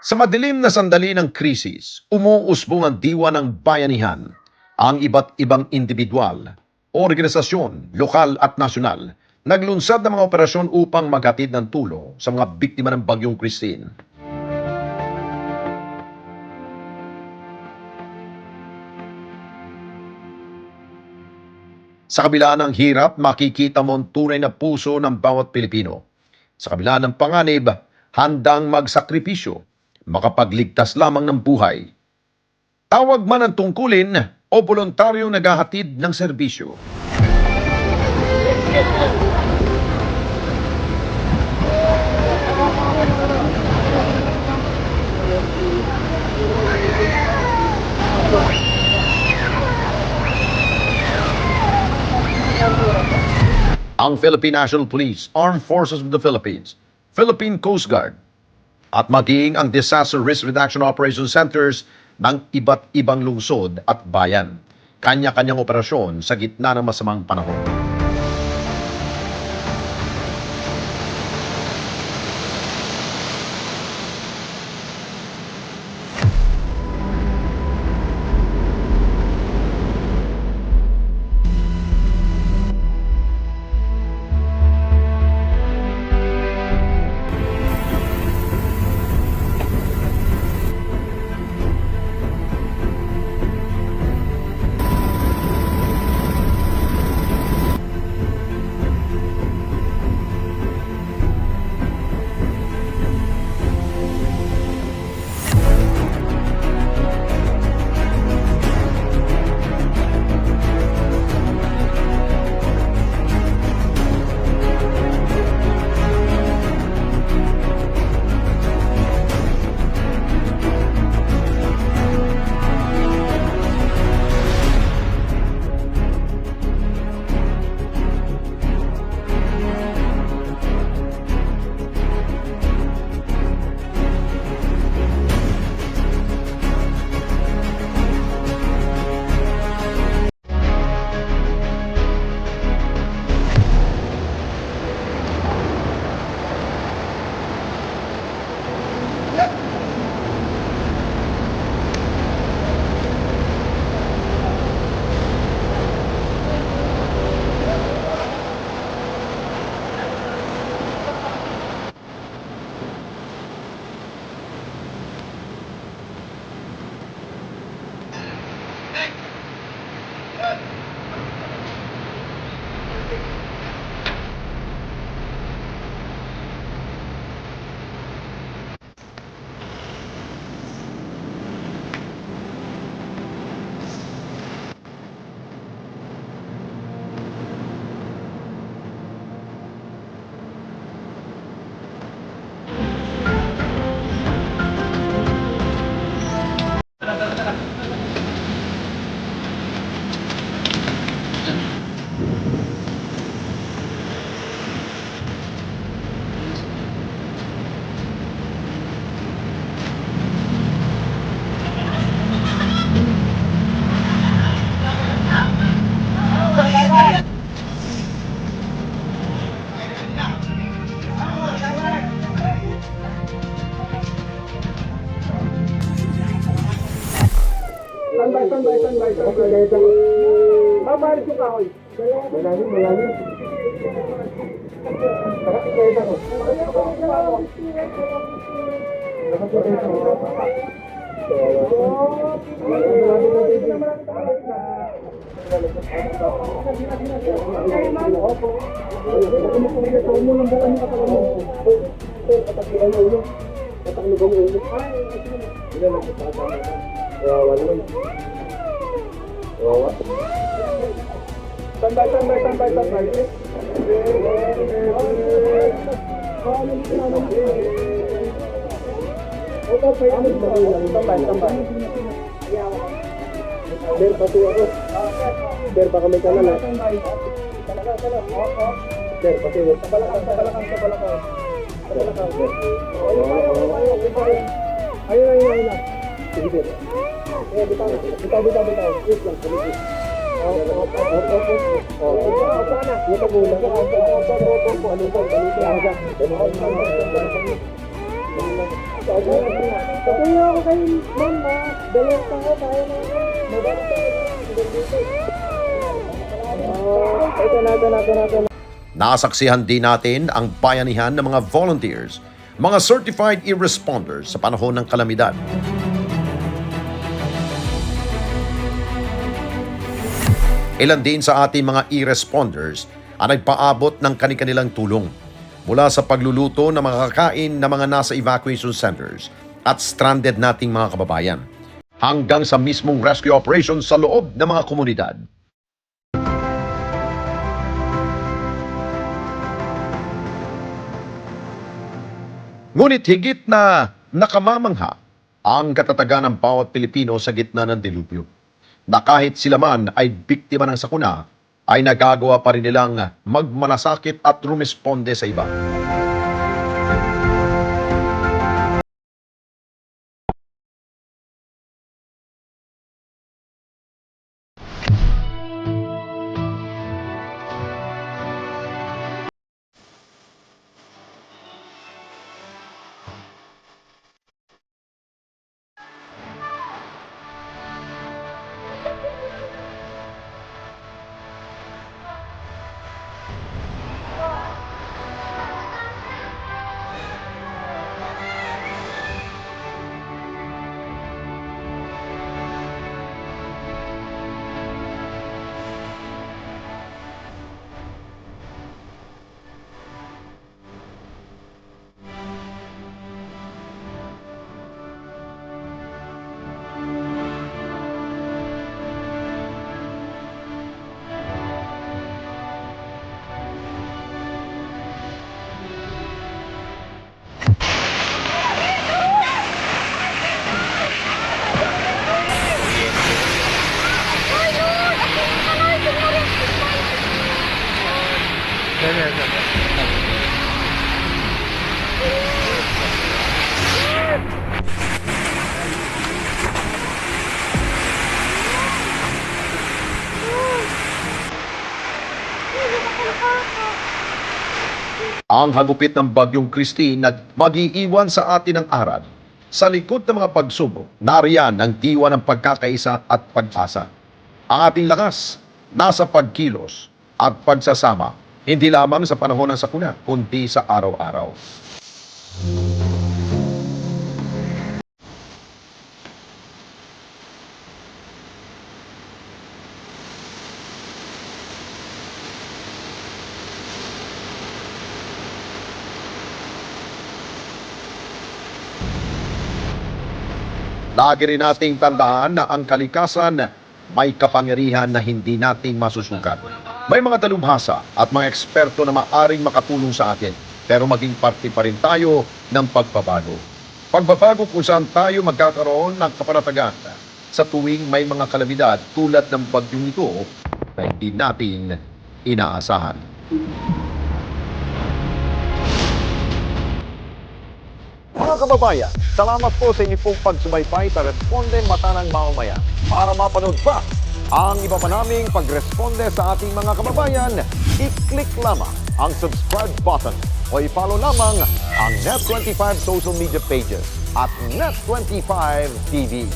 Sa madilim na sandali ng krisis, umuusbong ang diwa ng bayanihan. Ang iba't ibang individual, organisasyon, lokal at nasyonal, naglunsad ng mga operasyon upang maghatid ng tulong sa mga biktima ng Bagyong Christine. Sa kabila ng hirap, makikita mo ang tunay na puso ng bawat Pilipino. Sa kabila ng panganib, handang magsakripisyo, makapagligtas lamang ng buhay. Tawag man ang tungkulin o voluntaryong naghahatid ng serbisyo. ang Philippine National Police, Armed Forces of the Philippines, Philippine Coast Guard, at maging ang Disaster Risk Reduction Operation Centers ng iba't ibang lungsod at bayan. Kanya-kanyang operasyon sa gitna ng masamang panahon. Standby, standby. standby. Mamahalis yung kahoy. Malalim, malalim. Nakatikayad ako. Nakatikayad ako. Kawawa naman. Kawawa. Standby, standby, standby, standby. Standby, standby. Sir, pati ako. Sir, baka may kanan ha. Sir, pati ako. Sa balakang. Sa balakang. Ayun, ayun, ayun. Sige, sir. Bitaw na. Bitaw, bitaw, bitaw. Wait lang, sige. Opo, opo, opo, opo, opo. Opo, na. Yung magulang. Opo, opo, opo, opo. Kay ma'am na dalawang tao tayo na mabalik tayo. Nasaksihan din natin ang bayanihan ng mga volunteers, mga certified e-responders sa panahon ng kalamidad. Ilan din sa ating mga e-responders ang nagpaabot ng kanilang tulong mula sa pagluluto ng mga kakain ng mga nasa evacuation centers at stranded nating mga kababayan hanggang sa mismong rescue operation sa loob ng mga komunidad. Ngunit higit na nakamamangha ang katatagan ng bawat Pilipino sa gitna ng dilubyo. Na kahit sila man ay biktima ng sakuna, ay nagagawa pa rin nilang magmanasakit at rumisponde sa iba. Ang hagupit ng bagyong Christine na mag-iiwan sa atin ng arad. Sa likod ng mga pagsubok, nariyan ang diwa ng pagkakaisa at pag-asa. Ang ating lakas, nasa pagkilos at pagsasama, hindi lamang sa panahon ng sakuna, kundi sa araw-araw. Lagi rin nating tandaan na ang kalikasan may kapangyarihan na hindi nating masusukat. May mga dalubhasa at mga eksperto na maaring makatulong sa atin, pero maging parte pa rin tayo ng pagbabago. Pagbabago kung saan tayo magkakaroon ng kapanatagan sa tuwing may mga kalamidad tulad ng bagyong ito na hindi natin inaasahan. Mga kababayan, salamat po sa inyong pagsubaybay sa Responde Mata ng Mamamayan. Para mapanood pa ang iba pa naming pagresponde sa ating mga kababayan, i-click lamang ang subscribe button o i-follow lamang ang Net25 social media pages at Net25 TV.